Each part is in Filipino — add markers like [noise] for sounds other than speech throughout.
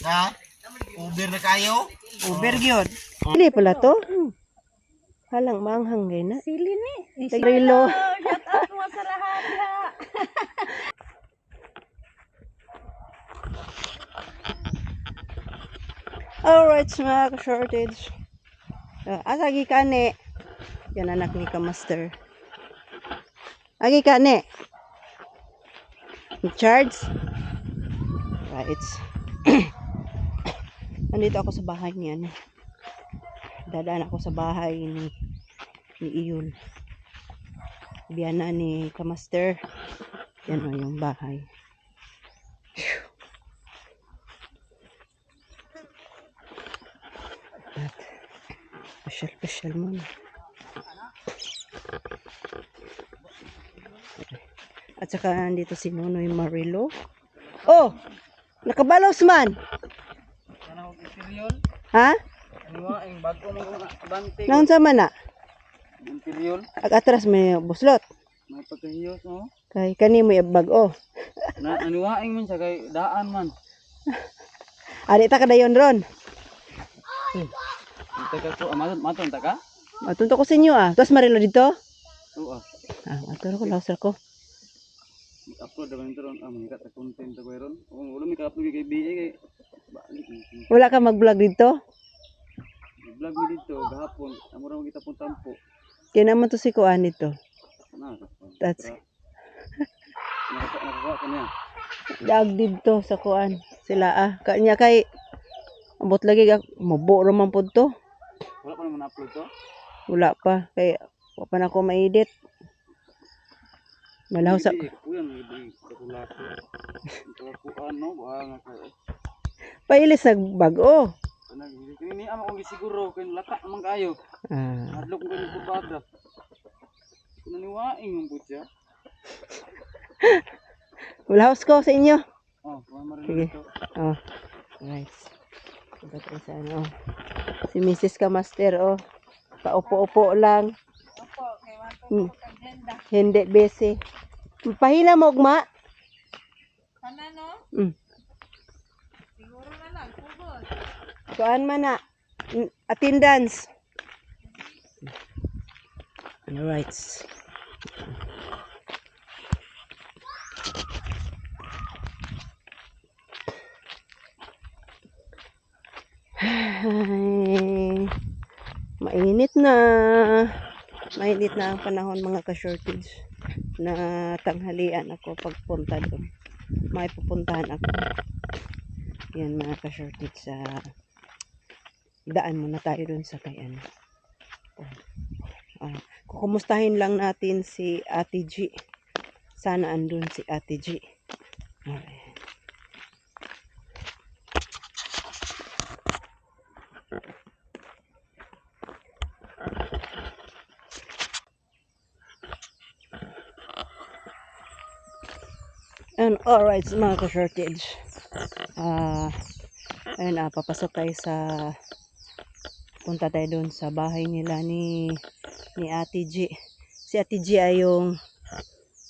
Ha? Uber na kayo? Uber gyud. Dili pala to. Halang manghang gay na. Sili ni. Rilo. Shout out mo sa lahat ha. [laughs] Alright, mga ka-shortage. Uh, asagi ka ne. Yan anak ni ka-master. Agi ka ne. Charge. Right. Nandito ako sa bahay ni ano. Dadaan ako sa bahay ni ni Iyon. Biyana ni ka-master. Yan o yung bahay. At pasyal-pasyal muna. At saka nandito si Nonoy Marilo. Oh! Nakabalos man! Ha? Ano ang bago mo nga bante. Naon sa man na? Interior? Ag atras may buslot. May pagkahiyos, no? Kay kani mo ibag oh. Na, anuwaing man siya kay daan man. [laughs] Ari ta kadayon ron. Teka ko, ah, maton, maton, taka? Matunto ko sa inyo ah. Tapos Marilo dito. Oo, ah. Ah, maturo ko lausar ko. upload naman ito ron. Ah, mga content ako ron. Kung wala may ka-upload kay BA kay... Wala ka mag-vlog dito? vlog mo dito, gahapon. Amo ra mo kita pong tampo. Kaya naman to si Kuan dito. That's niya. dag dito sa Kuan. Sila ah. Kanya kay abot lagi ka mubo raman pod to. Wala pa naman upload to. Wala pa kay wa pa na ako ma-edit. Malaw sa Kuya, may ibig katulako. Ito ko ano, ba nga ka. Pailis nag bago. Ini ama kong gisiguro kay laka naman kayo. Ah, Hadlok ko yung kubada. Naniwaing yung butya. wala ko sa inyo. Oh, Sige. Oh. Ito tayo sa ano. Si Mrs. Kamaster oh. Paupo-upo lang. Opo, kay wato Hmm. Hindi busy. Pahila mo ugma. Kana no? Mm. Siguro na lang kubos. Kuan man na. Attendance. Alright. Ay, [sighs] mainit na. Mainit na ang panahon mga ka-shortage na tanghalian ako pagpunta doon. May pupuntahan ako. Yan mga ka-shortage sa daan muna tayo doon sa kay ano. Ah, kukumustahin lang natin si Ate G. Sana andun si Ate G. Alright. And alright mga ka-shortage. Ah, ayun ah, papasok tayo sa punta tayo doon sa bahay nila ni ni Ate G. Si Ate G ay yung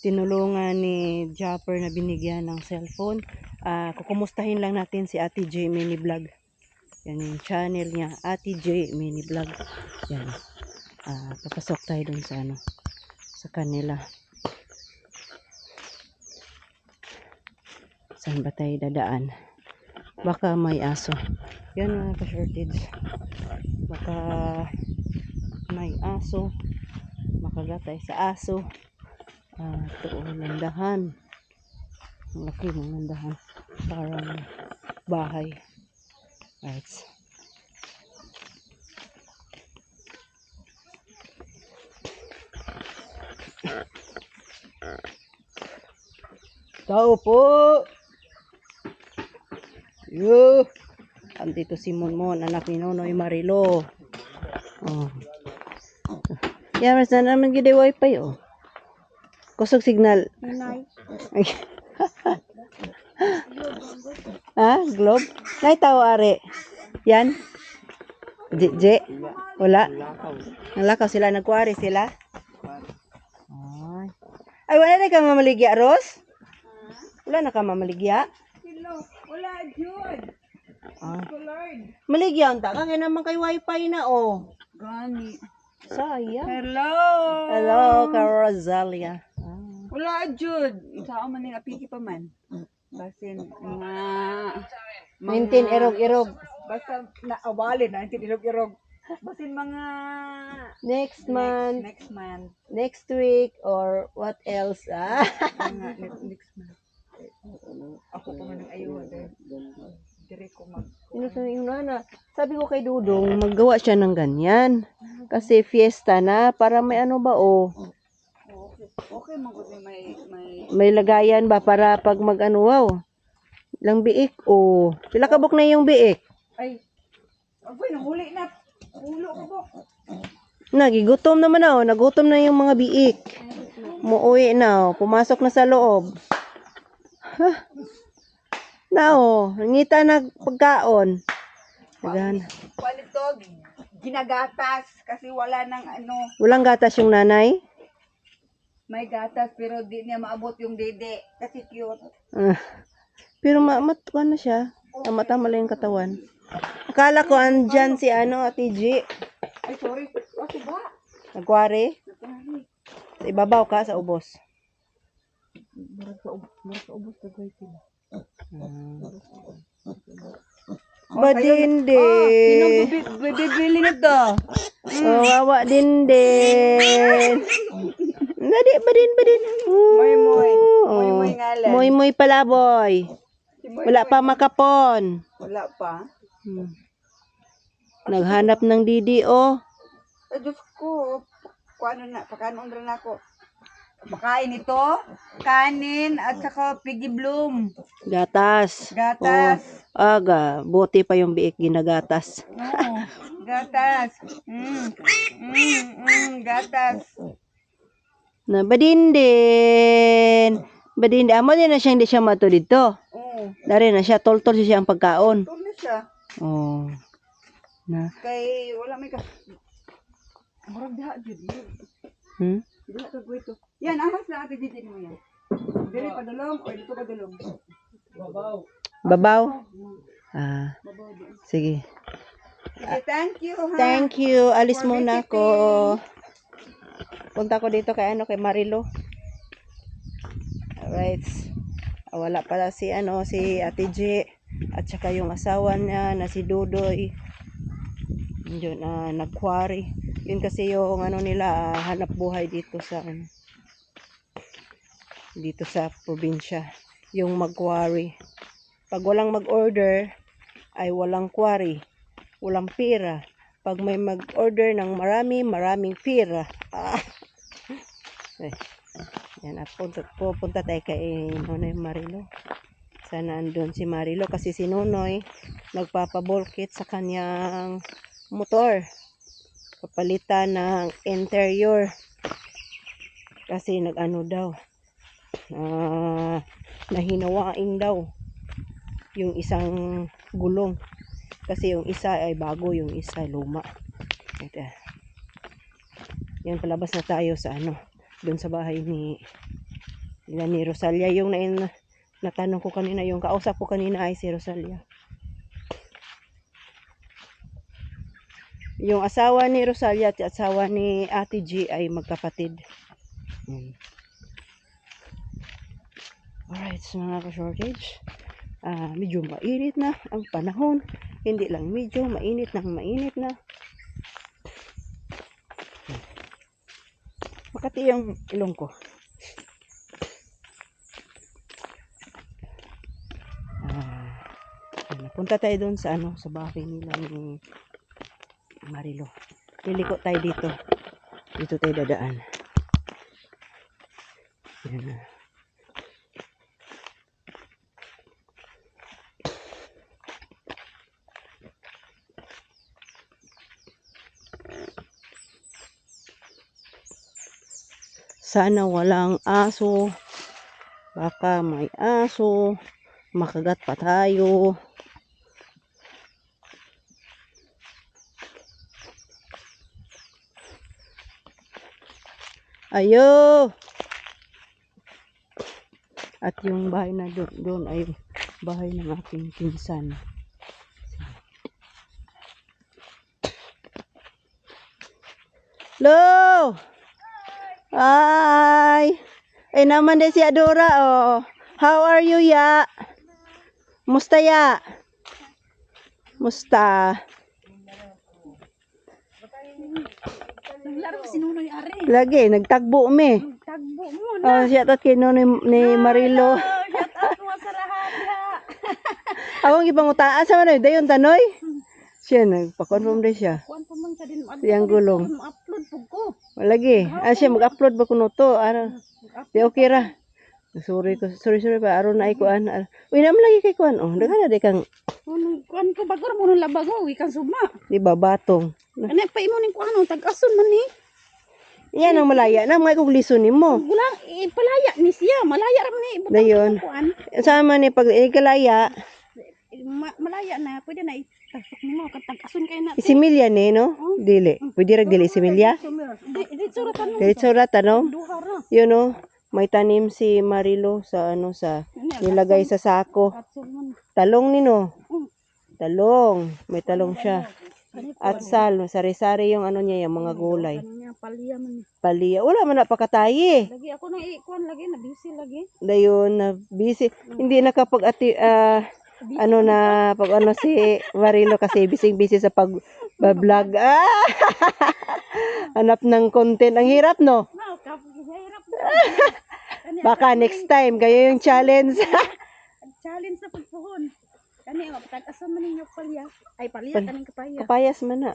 tinulungan ni Japper na binigyan ng cellphone. Ah, kukumustahin lang natin si Ate J mini vlog. Yan yung channel niya, Ate J mini vlog. Yan. Ah, papasok tayo doon sa ano sa kanila. Saan ba tayo dadaan? Baka may aso. Yan mga ka-shortage. Baka may aso. Makagatay sa aso. Ah, ito landahan. Ang laki ng landahan. Parang bahay. Right. Tao po! Yo! Andito si Monmon, anak ni Nonoy Marilo. Oh. Yan, mas na naman gede wifi, oh. Kusog signal. [laughs] Ha? Globe? Nay tao are. Yan? Je, je? Wala? Nalakaw sila, nagkuwari sila? Ay. Wala na ka mamaligya, Ros? Wala na ka mamaligya? Hello. Wala jud. Ah. Lord. Maligyan ta ka kaya naman kay wifi na oh. Gani. Sayang. Hello. Hello, Carozalia. Ah. Wala, Jud. Sa man nga piki pa man. Basin, mga... Mintin irog-irog. Basta naawali na, hindi irog-irog. Basin mga... Next month, Next month. next week, or what else? Ah. Next, next month. Ako pa man ang ayaw. Dire ko mag... Sino sa yung nana? Sabi ko kay Dudong, maggawa siya ng ganyan. Kasi fiesta na, para may ano ba oh. Okay. Okay, magod may... may... May lagayan ba para pag mag ano wow. Lang biik oh. Pila kabok na yung biik. Ay! Aboy, nahuli na. Ulo ko po. Nagigutom naman na oh. Nagutom na yung mga biik. Muuwi na oh. Pumasok na sa loob. Huh. [laughs] Na oh. Nangita na pagkaon. Nagana. Palito, ginagatas. Kasi wala nang ano, Walang gatas yung nanay. may gatas pero di niya maabot yung dede. Kasi cute. Ah. pero ma matuwa na siya. Tama-tama lang yung katawan. Akala ko andyan si ano, Ate G. Ay, sorry. Kasi ba? Nagwari. Sa ibabaw ka sa ubos. Murag sa, murag sa ubos na gawin sila. Ba din din. bibili nito? Oh, wawa din din. Nadi, ba din, ba din. Moy moy. Oh. Moy moy ngalan. Moy moy palaboy. Si Moy Wala pa makapon. Wala pa. Hmm. Naghanap ng Didi, oh. Ay, Diyos ko. Kuano na, pakanon rin ako. Pakain ito, kanin, at saka piggy bloom. Gatas. Gatas. Oh, aga, buti pa yung biik ginagatas. Oo, gatas. Mm, mm, mm, gatas. Na badin din. Badin din. Amo din na siya hindi siya mato dito. Oo, Dari na siya, tol-tol siya ang pagkaon. ito na siya. Oh. Na. Kay, wala may ka. Murag diha. Hmm? Diha ka ko ito. Yan, ahas na ate Jud mo yan. Dili pa dulong, o dito pa dulong. Babaw? Ah, sige. Sige, thank you, ha. Thank you. Alis For muna visiting. ako. Punta ko dito kay ano kay Marilo. Alright. Ah, Wala pala si ano si Ate J at saka yung asawa niya na si Dudoy. Yun na nagquarry. Yun kasi yung ano nila ah, hanap buhay dito sa ano, dito sa probinsya. Yung mag-quarry. Pag walang mag-order ay walang quarry walang pera. Pag may mag-order ng marami, maraming pera. Ah. [laughs] Eh, yan, at punta, pupunta tayo kay Nonoy Marilo. Sana andun si Marilo kasi si Nonoy nagpapabolkit sa kanyang motor. Papalitan ng interior. Kasi nag-ano daw. Ah, nahinawaing daw yung isang gulong. Kasi yung isa ay bago, yung isa luma. Ito. Yan, palabas na tayo sa ano, doon sa bahay ni nila ni Rosalia. Yung na, natanong ko kanina, yung kausap ko kanina ay si Rosalia. Yung asawa ni Rosalia at asawa ni Ate G ay magkapatid. Yan. Alright, so mga ka-shortage. Ah, medyo mainit na ang panahon. Hindi lang medyo mainit na mainit na. Makati yung ilong ko. Ah, yan, punta tayo doon sa ano, sa bahay nila ni Marilo. Liliko tayo dito. Dito tayo dadaan. Yan na. Sana walang aso. Baka may aso. Makagat pa tayo. Ayo! At yung bahay na doon, doon ay bahay ng aking pinsan. Hello! Lo! Ay! Ay naman din si Adora, oh. How are you, ya? Musta, ya? Musta? Naglaro si Nunoy Ari. Lagi, nagtagbo me. Tagbo mo Oh, siya tot kay no ni, Marilo. Shout out mo sa. [laughs] Awang ipangutaan sa manoy, dayon tanoy. Siya, nagpa-confirm din siya. Kuan pa man sa din mo. Siyang gulong. upload po ko. Lagi. Ah, siya mag-upload ba kuno to? Ano? Di okay ra. Sorry ko, sorry sorry pa aron na ikuan. Uy, naman lagi kay kuan. Oh, daghan na di kang kuan ko bago mo nung labago, ikan suma. di ba batong. Ano pa imo ning kuan tag-ason man ni. Yan ang malaya na mga kog lison nimo. Gulang ipalaya ni siya, malaya ra man ni. Dayon. Sama ni pag ikalaya, Ma- malaya na, pwede na itasok mo katag-ason kay na. isimilya ni no? Dili. Pwede ra dili isimilya. Di di suratan mo. Diretso ra tanong. Duha ra. Yun no. May tanim si Marilo sa ano sa nilagay sa sako. Talong ni no. Mm. Talong. May talong siya. At sal, sari-sari yung ano niya, yung mga gulay. man. ni. Paliya. Wala man na pakatayi. Lagi ako nang ikuan lagi na busy lagi. Dayon na busy. Hindi nakapag ati ah, ano na pag ano si Marilo kasi busy busy sa pag vlog. Ah! [laughs] Hanap ng content. Ang hirap no. [laughs] Baka next time kayo yung challenge. challenge sa pagpuhon. Kani ang pagkakasan man ninyo palya. Ay palya Pal- kaning kapaya. Kapayas man na.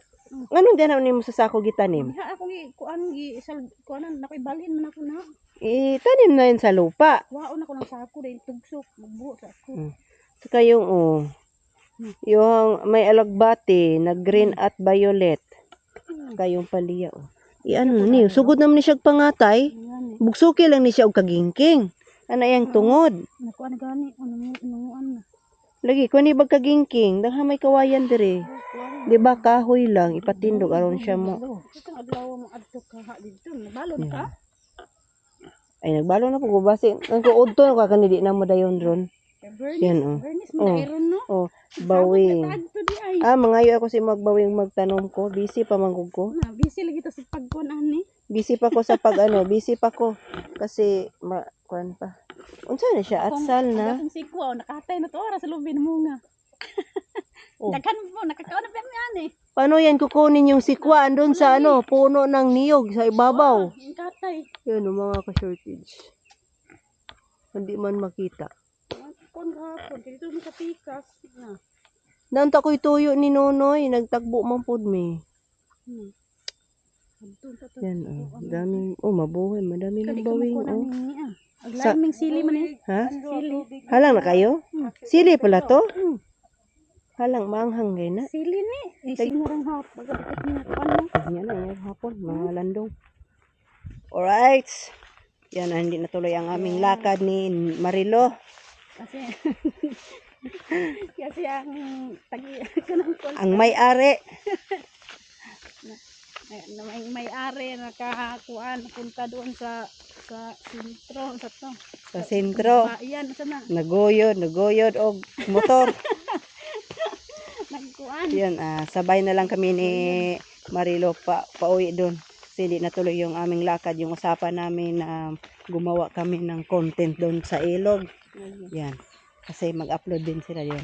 Anong din ni mo sa sako gitanim? Diha ako gi kuan gi sal kuanan nakibalhin man ako na. Itanim na yun sa lupa. Waon ako ng sako dahil tugsok magbuo sa ako. Mm. Saka yung oh, yung may alagbati na green at violet. Kayong paliya oh. I ano ni, sugod naman ni siya pangatay. Bugsuki lang ni siya og kagingking. Ano yung tungod? Nakuan gani ano nuan na. Lagi ko ni bag kagingking, dagha may kawayan dire. Di ba kahoy lang ipatindog aron siya mo. Ito ang adlaw mo adto ka ha dito. Nabalon ka. Ay nagbalo na pag basi. Ang kuod to ka kanidi na mo dayon ron. Bernice. Yan oh. Bernice Oh. mo dairon no. Oh, bawing. Ah, mangayo ako si magbawing magtanom ko. Busy pa manggug ko. Na busy lagi ta sa pagkuan ani. Busy pa ko sa pag ano, busy pa ko kasi ma kuan pa. Unsa na siya atsal na. Ang sikwa nakatay na to ora sa lubin mo nga. [laughs] Oh. Daghan mo nakakaon na pa ani. Paano yan kukunin yung sikwa andun sa ano, puno ng niyog sa ibabaw. Ang katay. Yan ang mga ka-shortage. Hindi man makita. Kon gahapon dito mo sa pikas na. Nanta ko'y tuyo ni Nonoy, nagtagbo man pod me. Hmm. Yan oh, daming oh mabuhay, madami ng bawing oh. ah. Ang Sa- laming sili man eh. Ha? Sili. Halang na kayo? Sili pala to? Hmm. Halang manghang gay na. Sili ni. Eh sinurang hap. Pagkakit ni ano. Yan na, yan hapon, mga landong. Alright. Yan, ah, hindi natuloy ang aming lakad ni Marilo. Kasi [laughs] kasi ang tagi [laughs] Ang may-ari. na may may-ari nakakuan punta doon sa sa sentro sa to. Sa sentro. Bayan sa na Nagoyod, nagoyod og motor. [laughs] nagkuan. Yan, ah, sabay na lang kami ni Marilo pa pauwi doon. Hindi natuloy yung aming lakad, yung usapan namin na gumawa kami ng content doon sa ilog. Yan. Kasi mag-upload din sila yun.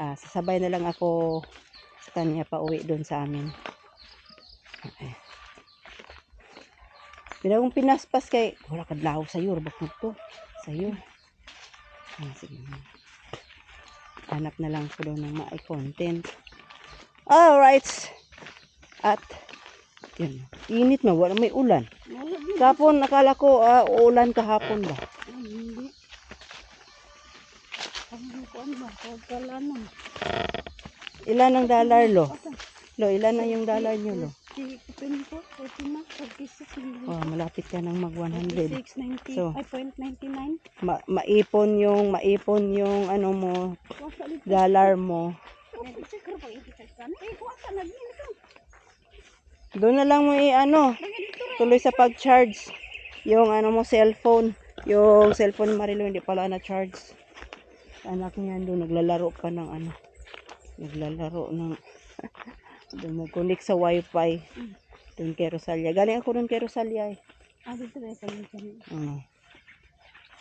Ah, sasabay na lang ako sa kanya pauwi doon sa amin. Okay. Pinagong pinaspas kay wala kadlaw sa iyo, bakit to? Sa iyo. Ah, sige. Hanap na lang ko doon ng mga content. Alright. At yun. Init na, wala may ulan. Kapon nakala ko ah, uulan kahapon ba. Hindi. Ilan ang dollar lo? Lo, ilan na yung dollar nyo lo? Si Kupin ko, 40 na, 46, Oh, malapit ka ng mag 100. 46.90, So, ay 0.99. Ma maipon yung maipon yung ano mo, dollar mo. Doon na lang mo i-ano, tuloy sa pag-charge. Yung ano mo cellphone, yung cellphone ni Marilo hindi pala na-charge. Anak niya doon naglalaro pa ng ano. Naglalaro ng [laughs] doon mag-connect sa wifi. Doon kay Rosalia. Galing ako doon kay Rosalia eh. Ah, dito na minsan. Oo.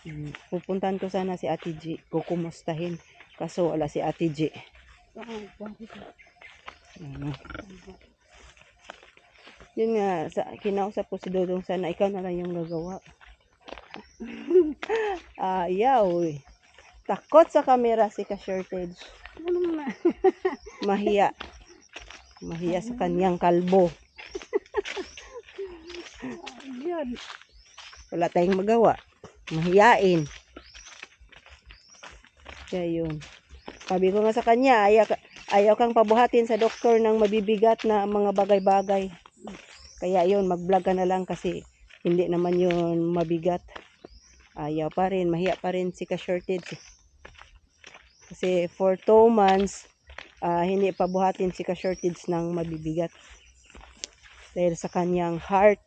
Mm, Pupuntahan ko sana si Ate G. Kukumustahin. Kaso wala si Ate G. Bakit? Ano. Yun nga, sa, kinausap ko si Dodong sana ikaw na lang yung gagawa. [laughs] Ayaw eh. Takot sa camera si ka-shortage. Ano? [laughs] Mahiya. Mahiya sa kanyang kalbo. [laughs] Yan. Wala tayong magawa. Mahiyain. Kaya yun. Sabi ko nga sa kanya, ayaw, ayaw kang pabuhatin sa doktor ng mabibigat na mga bagay-bagay. Kaya yun, mag-vlog ka na lang kasi hindi naman yun mabigat. Ayaw pa rin, mahiya pa rin si ka-shortage. Kasi for two months, ah, hindi pabuhatin si ka-shortage ng mabibigat. Dahil sa kanyang heart,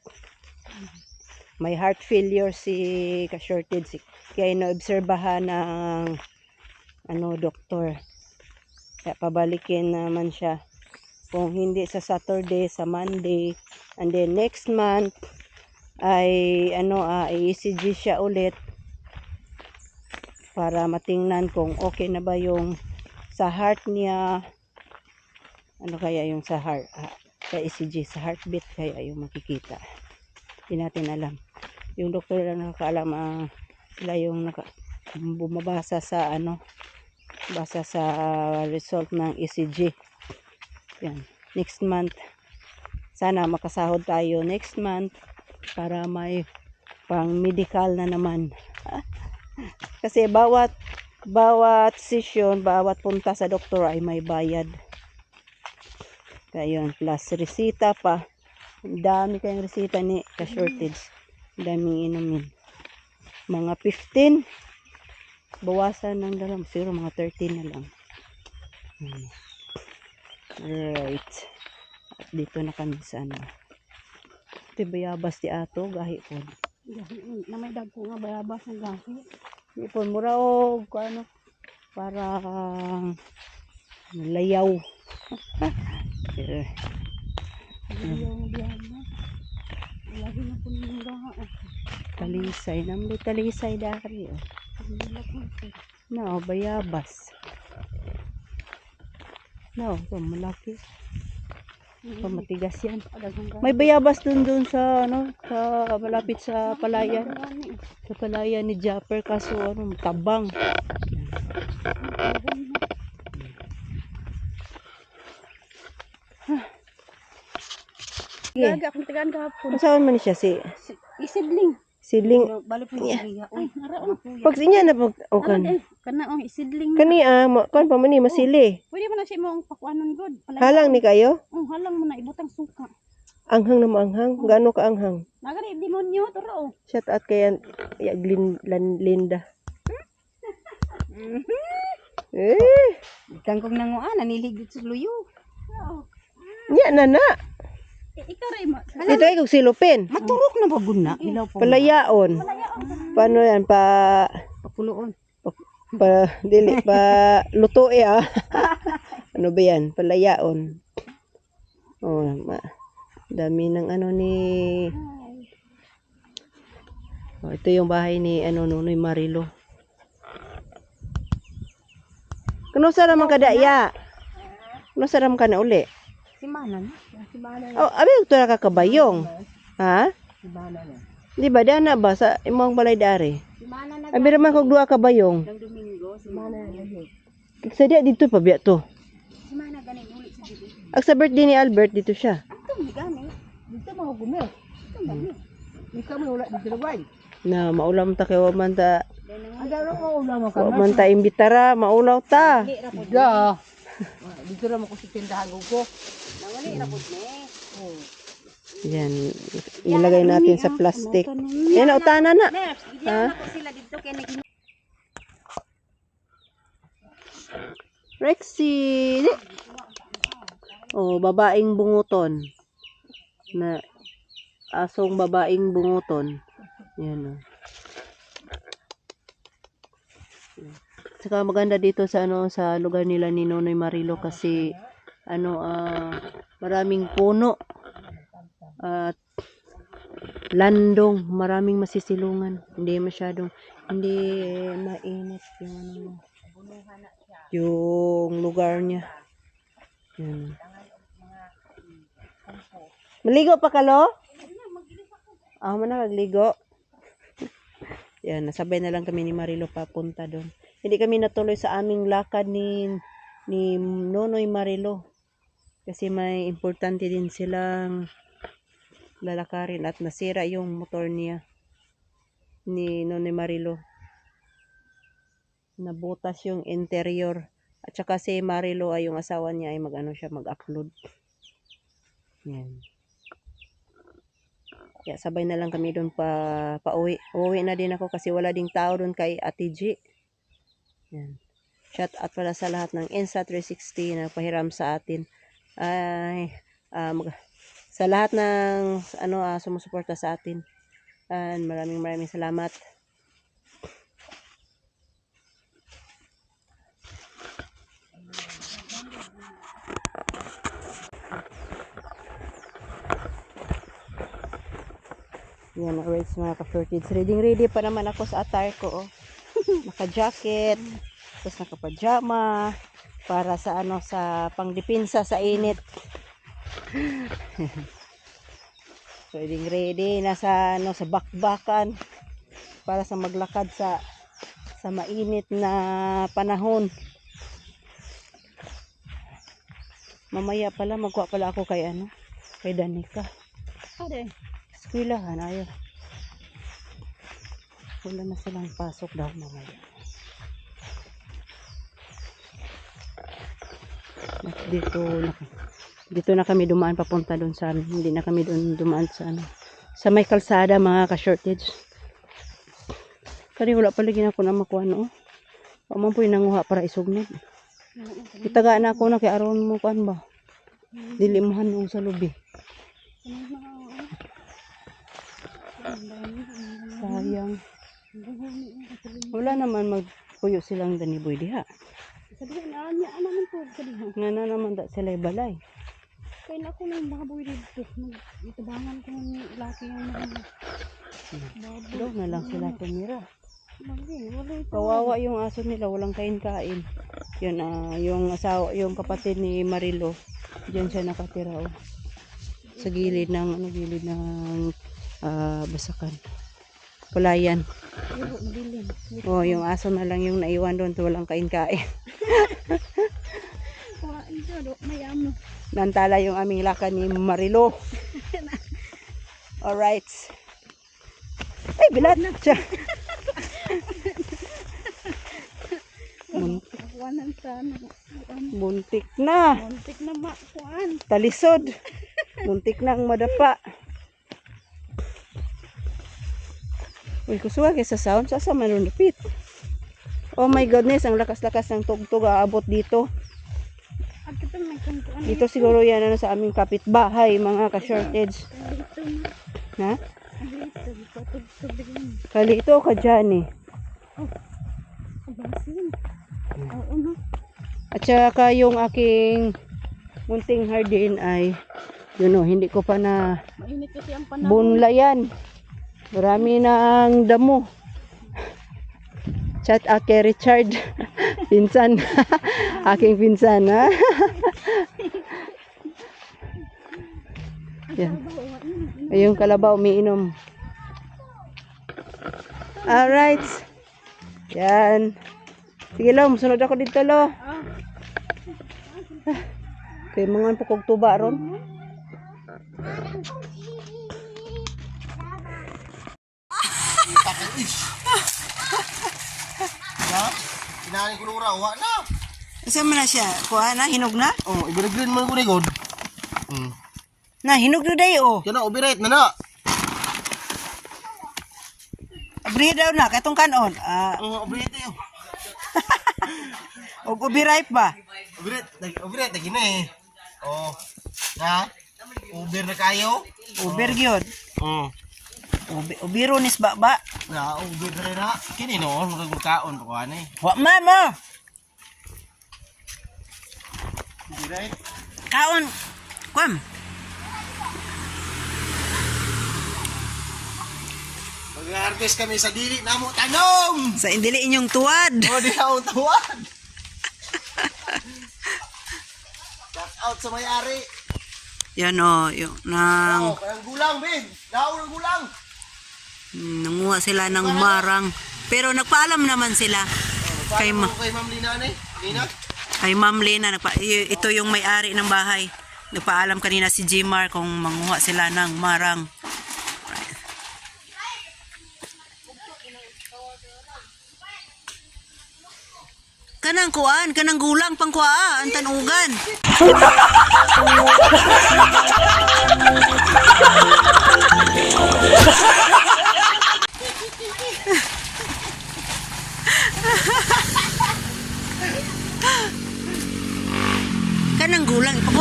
may heart failure si ka-shortage. Kaya inoobserbahan ng ano, doktor. Kaya pabalikin naman siya. Kung hindi sa Saturday, sa Monday. And then next month, ay ano, ah, i-ECG siya ulit para matingnan kung okay na ba yung sa heart niya. Ano kaya yung sa heart? ah, sa ECG, sa heartbeat kaya yung makikita. Hindi natin alam. Yung doktor lang nakakaalam, ah, sila yung naka, bumabasa sa ano, basa sa result ng ECG. Yan. Next month, sana makasahod tayo next month para may pang medical na naman. [laughs] Kasi bawat bawat session, bawat punta sa doktor ay may bayad. Kaya yun, plus resita pa. Dami kayong resita ni ka-shortage. Ang daming inumin. Mga 15. Bawasan ng dalam. Siguro mga 13 na lang. Hmm. Right. At dito na kami sa ano. Ito bayabas ti ato. Gahi po. Na may dag ko nga bayabas ng gahi. Di po. Mura o ano. Para layaw. [laughs] Eh, Yung bayabas. Lagi na po ng gaha. talisay. Namli talisay dari. Oh. No, bayabas. No, ito malaki. Ito matigas yan. May bayabas dun dun sa ano, sa malapit sa palayan. Sa palayan ni Japper kaso ano, tabang. Gaga akong tagaan kahapon. Saan man siya si Si- Isidling. Siling Balik niya. Ay, naraon. pag sinya na pag o Aron kan. kana oh isidling. Kani ah, ma, kan pa man ni masili. Pwede mo na siya mo ang pakuanon god. Halang ni kayo? Oh, halang mo na ibutang suka. Anghang na maanghang. Gaano ka anghang? Nagari demonyo to ro. Shout out kay ya, Glin, Lan, Linda. eh, Kangkong nanguan naniligid sa luyo. nya na na. Ikaw mo. Dito ay silupin. Maturok na bagod na. Ilaw po. Palayaon. Paano yan? Pa, Papuloon. pa, dili, pa, luto eh ah. [laughs] ano ba yan? Palayaon. Oh, ma, dami ng ano ni, oh, ito yung bahay ni, ano, Nunoy Marilo. Kano sa ramang kadaya? Kano sa ramang ka na uli? Si Manan. Si Manan. Oh, abi ito na kakabayong. Ha? Si Manan. Di ba, dana ba sa imong balay dari? Si Manan na Abi raman kog duha ka bayong. ng Domingo. Si Manan na lagi. Sadya dito pa biya to. Si Manan ganing ulit sa dibi. Ang sa birthday ni Albert dito siya. Ito mo gani. Dito mo gumi. Ito gani. Ikaw mo wala dito bay. Na maulam ta kay man ta Ada ko ulam wa man ta imbitara, maulaw ta. Da. [laughs] Dito ra mo ko sa tindahan ko. Yan. Ilagay natin sa plastic. Yan utana na. Nag Rexy. Oh, babaeng bunguton. Na asong babaeng bunguton. Yan oh. Saka maganda dito sa ano sa lugar nila ni Nonoy Marilo kasi ano ah maraming puno. At landong, maraming masisilungan. Hindi masyadong, hindi mainit yung ano, yung lugar niya. Yan. Maligo pa kalo? Ah, mo na kagligo. [laughs] Yan, nasabay na lang kami ni Marilo papunta doon. Hindi kami natuloy sa aming lakad ni ni Nonoy Marilo. Kasi may importante din silang lalakarin at nasira yung motor niya ni Nonoy Marilo. Nabutas yung interior. At saka si Marilo ay yung asawa niya ay mag-ano siya mag-upload. Yan. Kaya sabay na lang kami doon pa pauwi. Uuwi na din ako kasi wala ding tao doon kay Ate G. Yan. Shout out pala sa lahat ng Insta360 na pahiram sa atin. Ay, mag- sa lahat ng ano ah, sumusuporta sa atin. And maraming maraming salamat. Yan, alright mga ka-shortage. Ready ready pa naman ako sa attire ko. Oh. [laughs] Naka-jacket, tapos naka-pajama, para sa ano, sa pangdepensa sa init. [laughs] ready ready, nasa ano, sa bakbakan, para sa maglakad sa sa mainit na panahon. Mamaya pala, magkuha pala ako kay ano, kay Danica. Ade, eskwelahan, ayaw. Wala na silang pasok daw mamaya. Dito na, dito na kami dumaan papunta doon sa amin. Hindi na kami doon dumaan sa ano. Sa may kalsada mga ka-shortage. Kani wala pala ako na makuha no. O man po yung para isugnod. Itaga na ako na kay aron mo kuan ba. Dilimuhan mo sa lubi. Sayang. Wala naman magpuyo silang daniboy diha. Sabihin na niya naman po sabihin. Nga na naman da sila balay. Kaya na ako ng mga buwi dito. Itabangan ko ng laki yung mga Doon na lang sila tumira. Kawawa yung aso nila, walang kain-kain. Yun, ah, yung asawa, yung kapatid ni Marilo, diyan siya nakatira, oh. Sa gilid ng, ano, gilid ng ah, basakan. Pero madilim. Oh, yung aso na lang yung naiwan doon, walang kain-kain. [laughs] Nantala yung aming lakad ni Marilo. [laughs] Alright. Ay, bilat na siya. [laughs] Muntik na. Muntik na makuhaan. Talisod. Muntik na ang madapa. Uy, kusuwa kay sa sound. Sasa manunupit. Oh my goodness, ang lakas-lakas ng tugtog aabot dito. Dito siguro yan ano, sa aming kapitbahay, mga ka-shortage. Ha? Kalito ka dyan eh. At saka yung aking munting hardin ay, yun o, hindi ko pa na bunlayan. Marami ng damo. Chat out kay Richard. [laughs] pinsan. [laughs] aking pinsan, ha? [laughs] Yan. Yung kalabaw umiinom. Alright. Yan. Sige lo, musunod ako dito lo. Kay mga pukog tuba ron. Ha? Kinahanin ko lura, wa na. Isa man na siya. Kuha na, hinog na? Oh, ibirigrin man ko ni God. Hmm. Na, hinog na dayo. Kana ubirate na na. Abri daw na, katong kanon. Ah, Oh, ubirate yun. og ubi ripe ba? Ubirate, nag- ubirate na eh. Oh. Na? Uber na kayo? Uber gyud. Hmm. Ubi, ubironis ba ba? Na, na rin na. Kini no, magkaon pa eh. Wa man mo. Ubirate. Kaon. Kwam. Mag-harvest kami sa dili na mo tanom. Sa indili inyong tuwad. O di ako tuwan. [laughs] Shout out sa may-ari. Yan o, yung nang Oh, kayang gulang, Ben. Daw ng gulang. Nanguha sila ng marang. Pero nagpaalam naman sila kay, ma kay Ma'am Lina ni? Lina? kay Ma'am Lena. Nagpa, ito yung may-ari ng bahay. Nagpaalam kanina si Jimar kung manguha sila ng marang. Kanang kuan, kanang gulang pang kuha, ang tanugan. Kanang [laughs]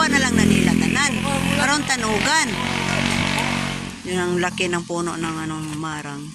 ipakuha na lang na nila tanan. Aron tanugan. Yun ang laki ng puno ng anong marang.